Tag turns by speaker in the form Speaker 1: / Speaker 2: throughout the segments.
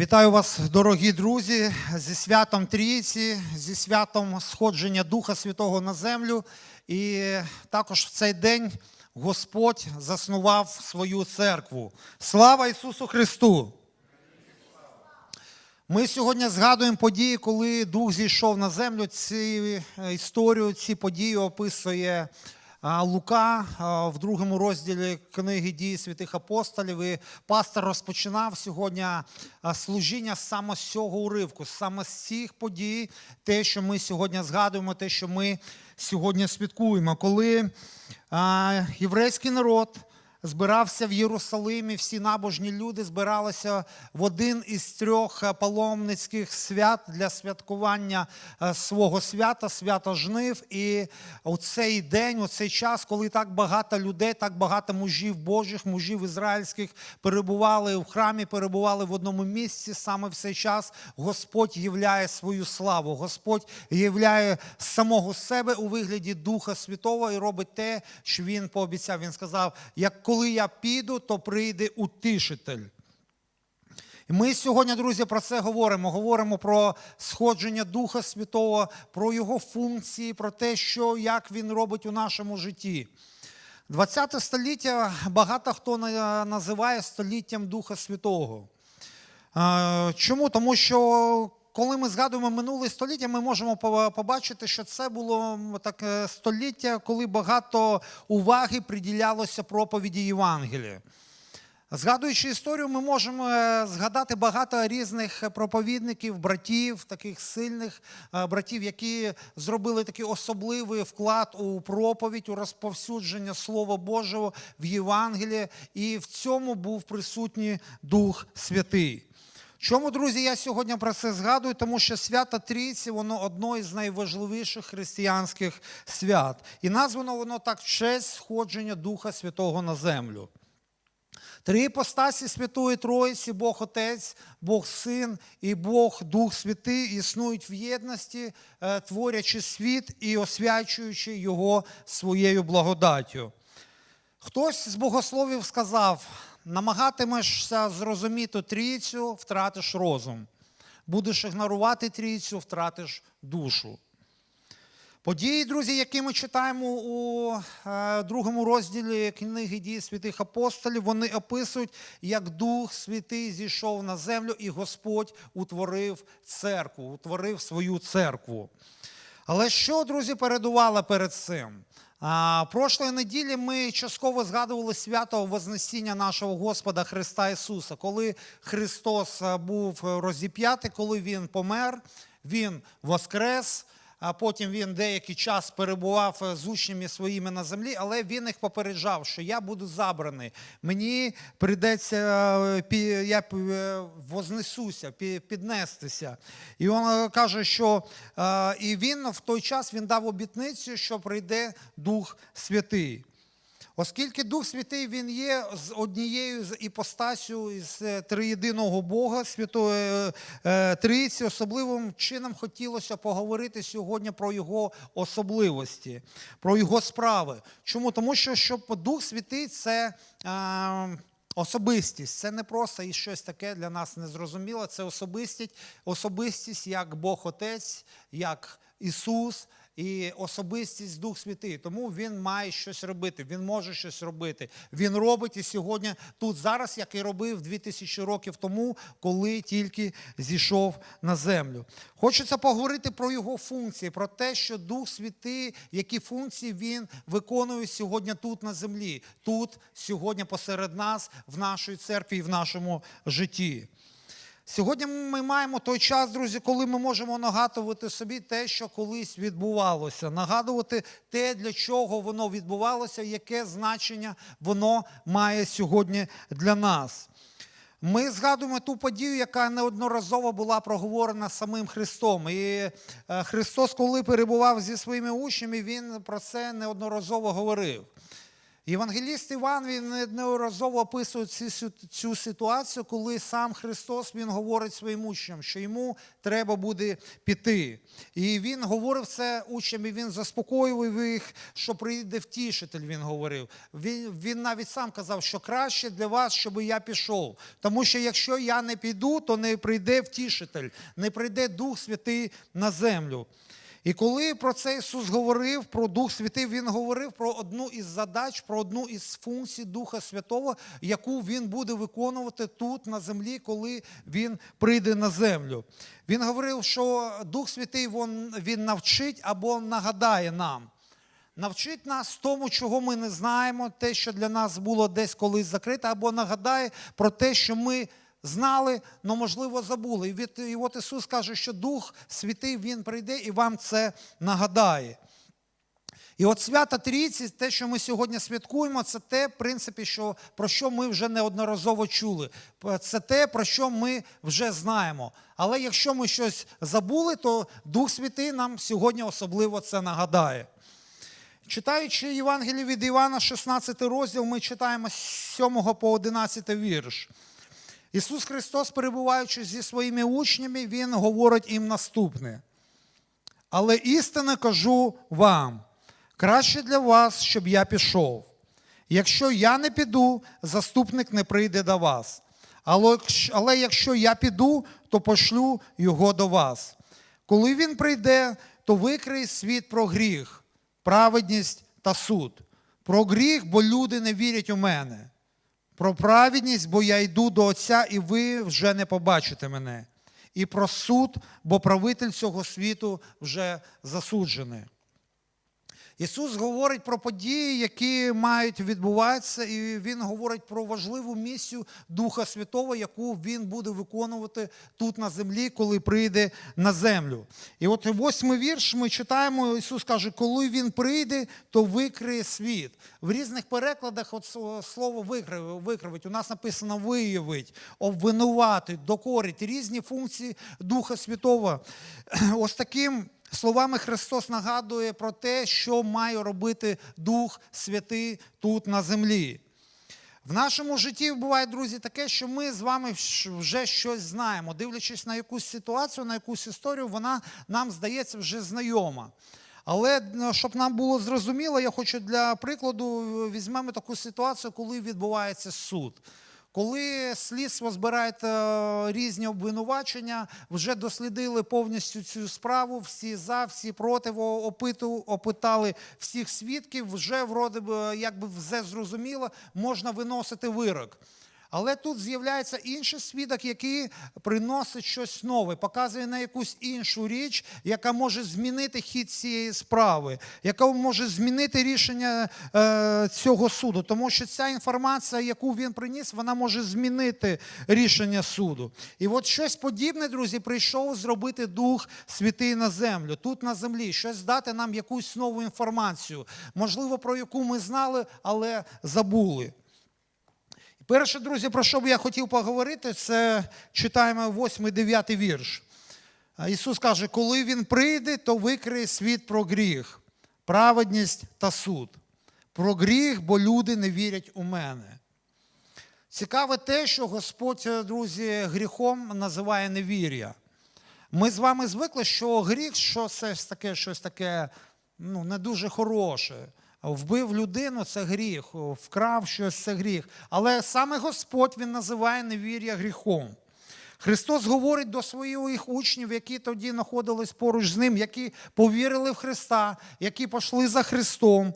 Speaker 1: Вітаю вас, дорогі друзі, зі святом Трійці, зі святом сходження Духа Святого на землю. І також в цей день Господь заснував свою церкву. Слава Ісусу Христу! Ми сьогодні згадуємо події, коли Дух зійшов на землю. Ці е, історію, ці події описує Лука в другому розділі книги дії святих апостолів. І пастор розпочинав сьогодні служіння саме з цього уривку, саме з цих подій, те, що ми сьогодні згадуємо, те, що ми сьогодні святкуємо. Коли єврейський народ збирався в Єрусалимі, всі набожні люди збиралися в один із трьох е, паломницьких свят для святкування е, свого свята, свята жнив. І у цей день, у цей час, коли так багато людей, так багато мужів Божих, мужів ізраїльських перебували в храмі, перебували в одному місці, саме в цей час Господь являє свою славу. Господь являє самого себе у вигляді Духа Святого і робить те, що він пообіцяв. Він сказав: як коли я піду, то прийде утішитель. Ми сьогодні, друзі, про це говоримо. Говоримо про сходження Духа Святого, про його функції, про те, що як він робить у нашому житті. 20 століття багато хто називає століттям Духа Святого. Чому? Тому що коли ми згадуємо минуле століття, ми можемо побачити, що це було таке століття, коли багато уваги приділялося проповіді Євангелія. Згадуючи історію, ми можемо е, згадати багато різних проповідників, братів, таких сильних е, братів, які зробили такий особливий вклад у проповідь, у розповсюдження Слова Божого в Євангелії, і в цьому був присутній Дух Святий. Чому, друзі, я сьогодні про це згадую? Тому що свято Трійці, воно одно із найважливіших християнських свят. І названо воно так в честь сходження Духа Святого на землю. Три іпостасі Святої Троїці, Бог Отець, Бог Син і Бог Дух Святий існують в єдності, е, творячи світ і освячуючи його своєю благодаттю. Хтось з богословів сказав: намагатимешся зрозуміти трійцю, втратиш розум. Будеш ігнорувати трійцю, втратиш душу. Події, друзі, які ми читаємо у е, другому розділі книги дій святих апостолів, вони описують, як Дух Святий зійшов на землю, і Господь утворив церкву, утворив свою церкву. Але що, друзі, передувало перед цим? Прошлої неділі ми частково згадували свято Вознесіння нашого Господа Христа Ісуса, коли Христос був розіп'ятий, коли Він помер, Він воскрес. А потім він деякий час перебував е, з учнями своїми на землі, але він їх попереджав, що я буду забраний. Мені прийдеться, е, я е, вознесуся, піднестися. І він каже, що і він в той час він дав обітницю, що прийде Дух Святий. Оскільки Дух Святий він є з однією з іпостасю із е, триєдиного Бога, Святої е, Трійці, особливим чином хотілося поговорити сьогодні про його особливості, про його справи. Чому? Тому що щоб Дух Святий це. е, Особистість це не просто і щось таке для нас незрозуміле. Це особистість, особистість як Бог Отець, як Ісус і особистість Дух Святий. Тому Він має щось робити, Він може щось робити. Він робить і сьогодні тут зараз, як і робив 2000 років тому, коли тільки зійшов на землю. Хочеться поговорити про його функції, про те, що Дух Святий, які функції він виконує сьогодні тут на землі, тут сьогодні посеред нас, в нашій церкві і в нашому житті. Сьогодні ми маємо той час, друзі, коли ми можемо нагадувати собі те, що колись відбувалося, нагадувати те, для чого воно відбувалося, яке значення воно має сьогодні для нас. Ми згадуємо ту подію, яка неодноразово була проговорена самим Христом. І е, Христос, коли перебував зі своїми учнями, Він про це неодноразово говорив. Євангеліст Іван він неодноразово описує цю, ситуацію, коли сам Христос він говорить своїм учням, що йому треба буде піти. І він говорив це учням, і він заспокоював їх, що прийде втішитель. Він говорив. Він, він навіть сам казав, що краще для вас, щоб я пішов. Тому що якщо я не піду, то не прийде втішитель, не прийде Дух Святий на землю. І коли про це Ісус говорив, про Дух Святий, Він говорив про одну із задач, про одну із функцій Духа Святого, яку Він буде виконувати тут, на землі, коли Він прийде на землю. Він говорив, що Дух Святий він, він навчить або нагадає нам. Навчить нас тому, чого ми не знаємо, те, що для нас було десь колись закрите, або нагадає про те, що ми знали, але, можливо, забули. І, від, і от Ісус каже, що Дух Святий Він прийде і вам це нагадає. І от свята Трійці, те, що ми сьогодні святкуємо, це те, в принципі, що, про що ми вже неодноразово чули. Це те, про що ми вже знаємо. Але якщо ми щось забули, то Дух Святий нам сьогодні особливо це нагадає. Читаючи Євангеліє від Івана, 16 розділ, ми читаємо з 7 по 11 вірш. Ісус Христос, перебуваючи зі своїми учнями, Він говорить їм наступне. Але істинно кажу вам, краще для вас, щоб я пішов. Якщо я не піду, заступник не прийде до вас. Але, якщо- я піду, то пошлю його до вас. Коли він прийде, то викриє світ про гріх, праведність та суд. Про гріх, бо люди не вірять у мене. Про праведність, бо я йду до Отця, і ви вже не побачите мене. І про суд, бо правитель цього світу вже засуджений. Ісус говорить про події, які мають відбуватися, і Він говорить про важливу місію Духа Святого, яку Він буде виконувати тут на землі, коли прийде на землю. І от восьмий вірш ми читаємо, Ісус каже, коли Він прийде, то викриє світ. В різних перекладах от слово викривить. У нас написано виявить, обвинуватить, докорить, різні функції Духа Святого. Ось таким. Словами Христос нагадує про те, що має робити Дух Святий тут на землі. В нашому житті буває, друзі, таке, що ми з вами вже щось знаємо. Дивлячись на якусь ситуацію, на якусь історію, вона нам здається вже знайома. Але ну, щоб нам було зрозуміло, я хочу для прикладу візьмемо таку ситуацію, коли відбувається суд. Коли слідство збирає е, різні обвинувачення, вже дослідили повністю цю справу, всі за, всі проти, опиту, опитали всіх свідків, вже вроде би, якби все зрозуміло, можна виносити вирок. Але тут з'являється інший свідок, який приносить щось нове, показує на якусь іншу річ, яка може змінити хід цієї справи, яка може змінити рішення е, цього суду. Тому що ця інформація, яку він приніс, вона може змінити рішення суду. І от щось подібне, друзі, прийшов зробити Дух Святий на землю, тут на землі, щось дати нам якусь нову інформацію, можливо, про яку ми знали, але забули. Перше, друзі, про що б я хотів поговорити, це читаємо 8-9 вірш. Ісус каже, коли Він прийде, то викриє світ про гріх, праведність та суд. Про гріх, бо люди не вірять у мене. Цікаве те, що Господь, друзі, гріхом називає невір'я. Ми з вами звикли, що гріх, що це таке, щось таке ну, не дуже хороше. Вбив людину це гріх, вкрав щось це гріх. Але саме Господь Він називає невір'я гріхом. Христос говорить до своїх учнів, які тоді знаходились поруч з ним, які повірили в Христа, які пішли за Христом.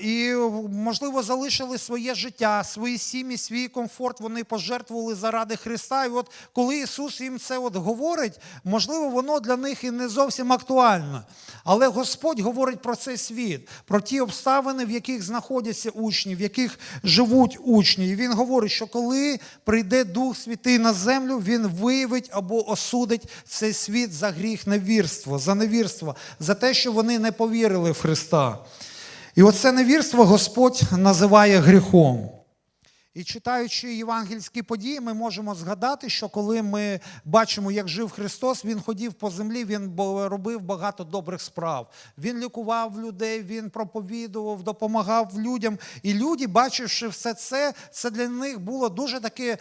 Speaker 1: І, можливо, залишили своє життя, свої сім'ї, свій комфорт, вони пожертвували заради Христа. І от коли Ісус їм це от говорить, можливо, воно для них і не зовсім актуально. Але Господь говорить про цей світ, про ті обставини, в яких знаходяться учні, в яких живуть учні. І Він говорить, що коли прийде Дух Святий на землю, Він виявить або осудить цей світ за гріх невірство, за невірство, за те, що вони не повірили в Христа. І оце невірство Господь називає гріхом. І читаючи євангельські події, ми можемо згадати, що коли ми бачимо, як жив Христос, Він ходив по землі, Він робив багато добрих справ. Він лікував людей, Він проповідував, допомагав людям. І люди, бачивши все це, це для них було дуже таке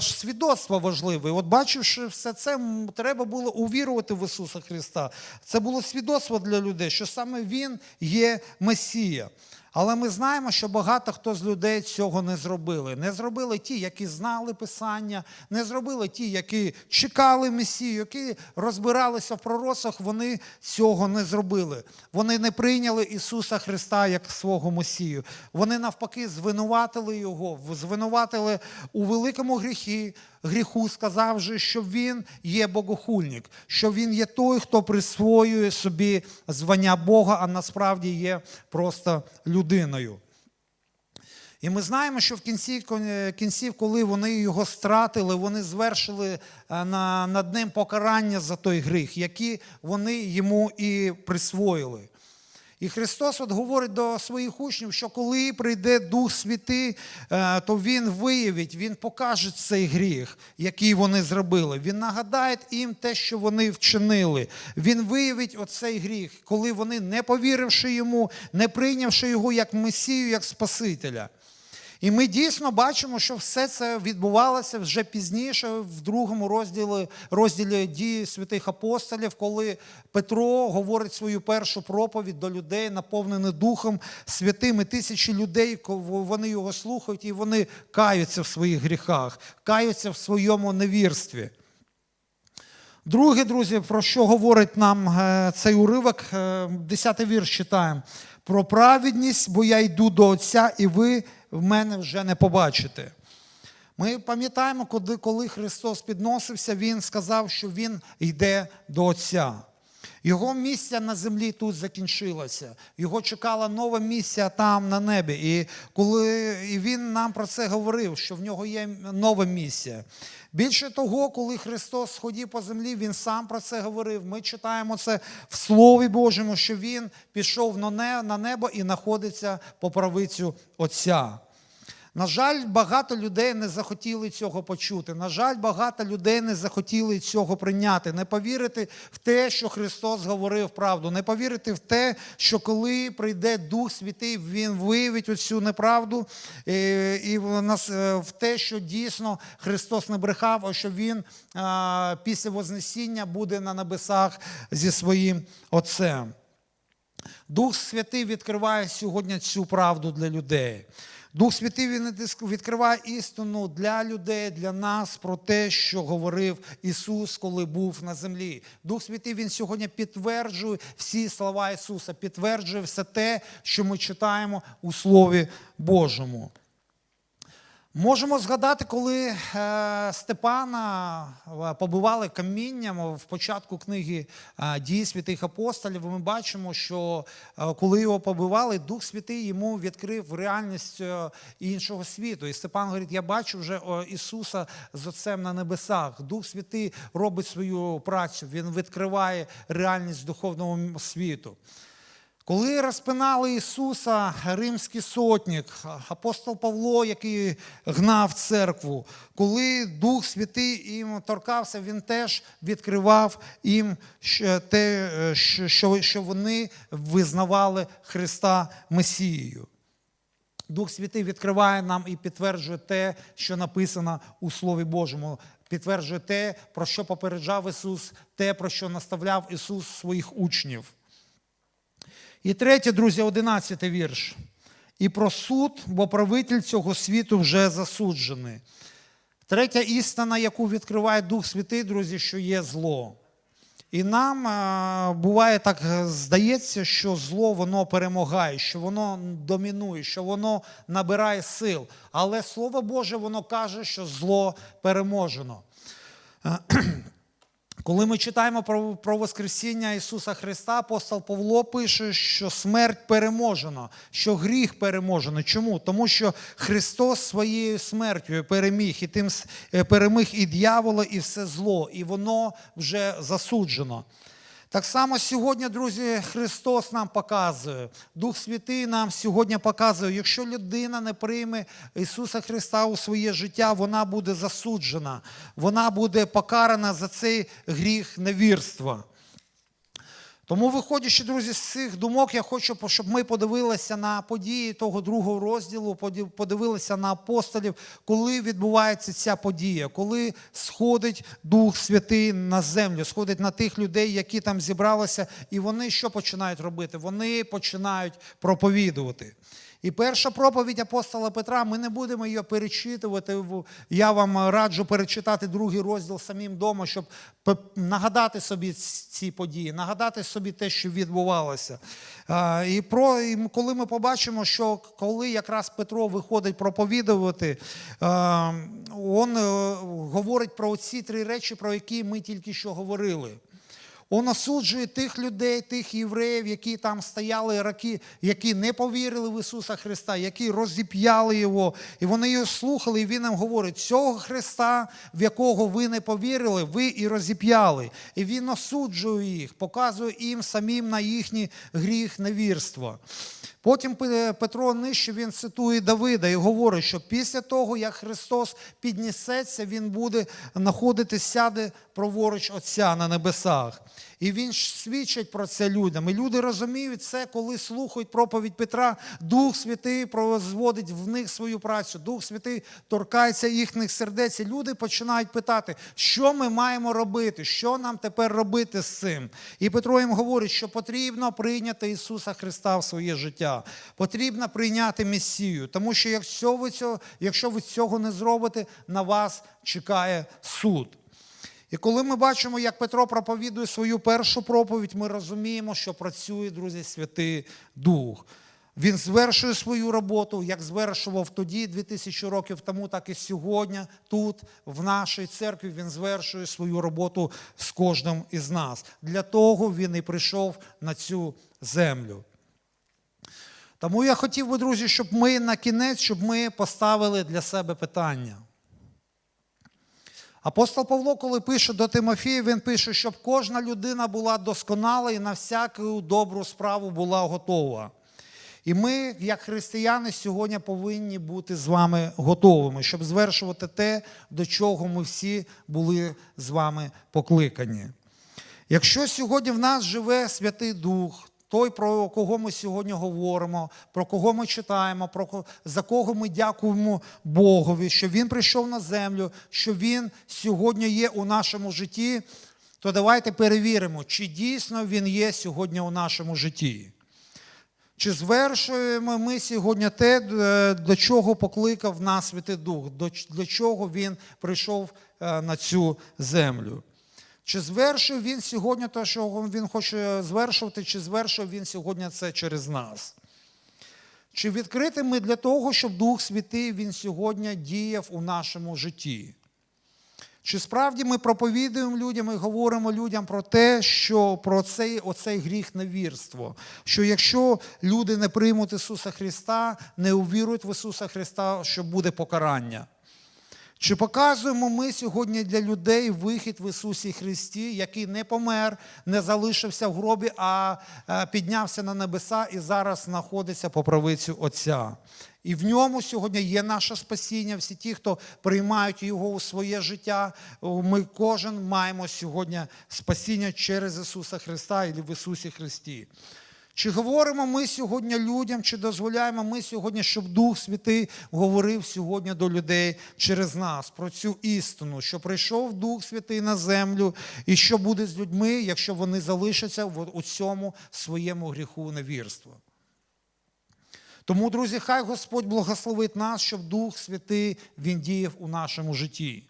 Speaker 1: свідоцтво важливе. От бачивши все це, треба було увірувати в Ісуса Христа. Це було свідоцтво для людей, що саме Він є Месія. Але ми знаємо, що багато хто з людей цього не зробили. Не зробили ті, які знали Писання, не зробили ті, які чекали Месію, які розбиралися в пророцтвах, вони цього не зробили. Вони не прийняли Ісуса Христа як свого Месію. Вони навпаки звинуватили Його, звинуватили у великому гріхі, гріху, сказавши, що Він є богохульник, що Він є той, хто присвоює собі звання Бога, а насправді є просто людиною. І ми знаємо, що в кінці кінців, коли вони його стратили, вони звершили е, на, над ним покарання за той гріх, які вони йому і присвоїли. І Христос от говорить до своїх учнів, що коли прийде Дух Святий, е, то Він виявить, Він покаже цей гріх, який вони зробили. Він нагадає їм те, що вони вчинили. Він виявить оцей гріх, коли вони, не повіривши йому, не прийнявши його як Месію, як Спасителя. І ми дійсно бачимо, що все це відбувалося вже пізніше, в другому розділі, розділі дії святих апостолів, коли Петро говорить свою першу проповідь до людей, наповнений Духом Святим, і тисячі людей, вони його слухають і вони каються в своїх гріхах, каються в своєму невірстві. Друге, друзі, про що говорить нам е, цей уривок, е, 10 вірш читаємо. Про праведність, бо я йду до Отця, і ви в мене вже не побачите. Ми пам'ятаємо, коли, Христос підносився, Він сказав, що Він йде до Отця. Його місія на землі тут закінчилося. Його чекала нова місія там на небі. І коли і він нам про це говорив, що в нього є нова місія. Більше того, коли Христос ходив по землі, Він сам про це говорив. Ми читаємо це в Слові Божому, що Він пішов на небо і знаходиться по правицю Отця. На жаль, багато людей не захотіли цього почути. На жаль, багато людей не захотіли цього прийняти, не повірити в те, що Христос говорив правду, не повірити в те, що коли прийде Дух Святий, Він виявить оцю неправду е, і в те, що дійсно Христос не брехав, а що Він після Вознесіння буде на небесах зі своїм Отцем. Дух Святий відкриває сьогодні цю правду для людей. Дух Святий він відкриває істину для людей, для нас про те, що говорив Ісус, коли був на землі. Дух Святий Він сьогодні підтверджує всі слова Ісуса, підтверджує все те, що ми читаємо у Слові Божому. Можемо згадати, коли е, Степана е, побивали камінням в початку книги е, дій святих апостолів. Ми бачимо, що коли його побивали, Дух Святий йому відкрив реальність іншого світу. І Степан говорить: я бачу вже Ісуса з Отцем на небесах. Дух Святий робить свою працю, Він відкриває реальність духовного світу. Коли розпинали Ісуса римський сотник, апостол Павло, який гнав церкву, коли Дух Святий їм торкався, він теж відкривав їм те, що вони визнавали Христа Месією. Дух Святий відкриває нам і підтверджує те, що написано у Слові Божому. Підтверджує те, про що попереджав Ісус, те, про що наставляв Ісус своїх учнів. І третє, друзі, одинадцятий вірш. І про суд, бо правитель цього світу вже засуджений. Третя істина, яку відкриває Дух Святий, друзі, що є зло. І нам а, буває так здається, що зло воно перемагає, що воно домінує, що воно набирає сил. Але Слово Боже, воно каже, що зло переможено. Коли ми читаємо про про Воскресіння Ісуса Христа, апостол Павло пише, що смерть переможена, що гріх переможено. Чому? Тому що Христос своєю смертю переміг і тим переміг і дьявола, і все зло, і воно вже засуджено. Так само сьогодні, друзі, Христос нам показує, Дух Святий нам сьогодні показує, якщо людина не прийме Ісуса Христа у своє життя, вона буде засуджена, вона буде покарана за цей гріх невірства. Тому, виходячи, друзі, з цих думок, я хочу, щоб ми подивилися на події того другого розділу, подивилися на апостолів, коли відбувається ця подія, коли сходить Дух Святий на землю, сходить на тих людей, які там зібралися, і вони що починають робити? Вони починають проповідувати. І перша проповідь апостола Петра, ми не будемо її перечитувати. Я вам раджу перечитати другий розділ самим дома, щоб нагадати собі ці події, нагадати собі те, що відбувалося. І про коли ми побачимо, що коли якраз Петро виходить проповідувати, він е, говорить про ці три речі, про які ми тільки що говорили. Он осуджує тих людей, тих євреїв, які там стояли, роки, які не повірили в Ісуса Христа, які розіп'яли Його, і вони його слухали, і Він їм говорить, цього Христа, в якого ви не повірили, ви і розіп'яли. І Він осуджує їх, показує їм самим на їхній гріх невірства. Потім Пе- Петро нижче він цитує Давида і говорить, що після того, як Христос піднесеться, Він буде знаходитися, сяде праворуч Отця на небесах. І він свідчить про це людям. І люди розуміють це, коли слухають проповідь Петра. Дух Святий производить в них свою працю. Дух Святий торкається їхніх сердець. І люди починають питати, що ми маємо робити, що нам тепер робити з цим. І Петро їм говорить, що потрібно прийняти Ісуса Христа в своє життя. Потрібно прийняти Месію. Тому що якщо ви цього, якщо ви цього не зробите, на вас чекає суд. І коли ми бачимо, як Петро проповідує свою першу проповідь, ми розуміємо, що працює, друзі, Святий Дух. Він звершує свою роботу, як звершував тоді, 2000 років тому, так і сьогодні, тут, в нашій церкві, він звершує свою роботу з кожним із нас. Для того він і прийшов на цю землю. Тому я хотів би, друзі, щоб ми на кінець, щоб ми поставили для себе питання. Апостол Павло, коли пише до Тимофія, він пише, щоб кожна людина була досконала і на всяку добру справу була готова. І ми, як християни, сьогодні повинні бути з вами готовими, щоб звершувати те, до чого ми всі були з вами покликані. Якщо сьогодні в нас живе Святий Дух, той, про кого ми сьогодні говоримо, про кого ми читаємо, про за кого ми дякуємо Богові, що Він прийшов на землю, що Він сьогодні є у нашому житті, то давайте перевіримо, чи дійсно Він є сьогодні у нашому житті. Чи звершуємо ми сьогодні те, е, до чого покликав нас Святий Дух, для чого Він прийшов е, на цю землю? Чи звершує він сьогодні те, що він хоче звершувати, чи звершує він сьогодні це через нас? Чи відкриті ми для того, щоб Дух Святий він сьогодні діяв у нашому житті? Чи справді ми проповідуємо людям і говоримо людям про те, що про цей, оцей гріх невірство? Що якщо люди не приймуть Ісуса Христа, не увірують в Ісуса Христа, що буде покарання? Чи показуємо ми сьогодні для людей вихід в Ісусі Христі, який не помер, не залишився в гробі, а е, піднявся на небеса і зараз знаходиться по правицю Отця? І в ньому сьогодні є наше спасіння. Всі ті, хто приймають його у своє життя, ми кожен маємо сьогодні спасіння через Ісуса Христа і в Ісусі Христі. Чи говоримо ми сьогодні людям, чи дозволяємо ми сьогодні, щоб Дух Святий говорив сьогодні до людей через нас про цю істину, що прийшов Дух Святий на землю, і що буде з людьми, якщо вони залишаться в цьому своєму гріху невірства? Тому, друзі, хай Господь благословить нас, щоб Дух Святий Він діяв у нашому житті.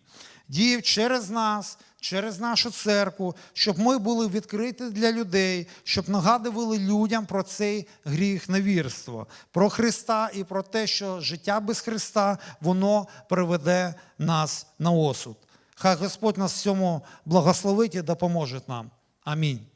Speaker 1: Діяв через нас, через нашу церкву, щоб ми були відкриті для людей, щоб нагадували людям про цей гріх невірства, про Христа і про те, що життя без Христа воно приведе нас на осуд. Хай Господь нас в цьому благословить і допоможе нам. Амінь.